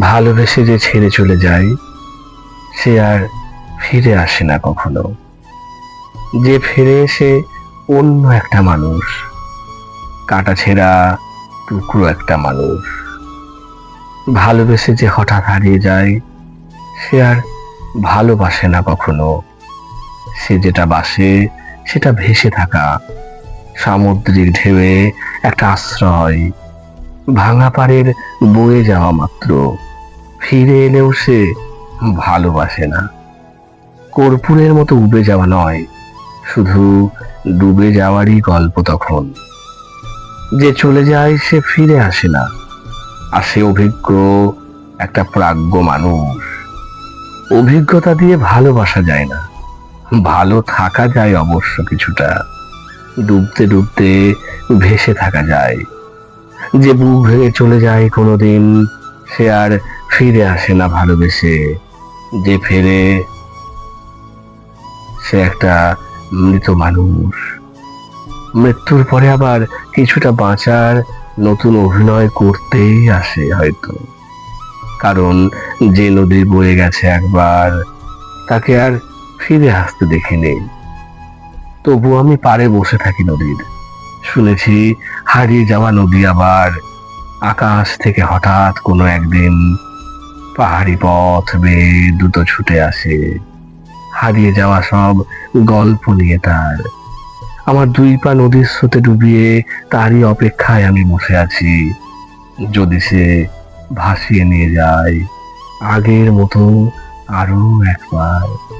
ভালোবেসে যে ছেড়ে চলে যায় সে আর ফিরে আসে না কখনো। যে ফিরে এসে অন্য একটা মানুষ, কাটা ছেঁড়া টুকরো একটা মানুষ। ভালোবেসে যে হঠাৎ হারিয়ে যায়, সে আর ভালোবাসে না কখনো। সে যেটা বাসে, সেটা ভেসে থাকা সামুদ্রিক ঢেউয়ে একটা আশ্রয়, ভাঙা পাড়ের বয়ে যাওয়া মাত্র। ফিরে এলেও সে ভালোবাসে না। কর্পূরের মতো উবে যাওয়া নয়, শুধু ডুবে যাওয়ারই গল্প তখন। যে চলে যায় সে ফিরে আসে না আসে অভিজ্ঞ একটা প্রাজ্ঞ মানুষ। অভিজ্ঞতা দিয়ে ভালোবাসা যায় না, ভালো থাকা যায় অবশ্য কিছুটা, ডুবতে ডুবতে ভেসে থাকা যায়। যে বুক ভেঙে চলে যায় কোনোদিন, সে আর ফিরে আসে না ভালোবেসে। যে ফেরে সে একটা মৃত মানুষ। মৃত্যুর পরে আবার কিছুটা বাঁচার নতুন অভিনয় করতেই আসে হয়তো। কারণ যে নদী বয়ে গেছে একবার, তাকে আর ফিরে আসতে দেখিনি তবু আমি পারে বসে থাকি নদীর। শুনেছি হারিয়ে যাওয়া নদী আবার আকাশ থেকে হঠাৎ কোনো একদিন পাহাড়ি পথ বেয়ে দ্রুত ছুটে আসে। হারিয়ে যাওয়া সব গল্প নিয়ে তার। আমার দুই পা নদীর স্রোতে ডুবিয়ে তারই অপেক্ষায় আমি বসে আছি। যদি সে ভাসিয়ে নিয়ে যায়, আগের মতো আরও একবার।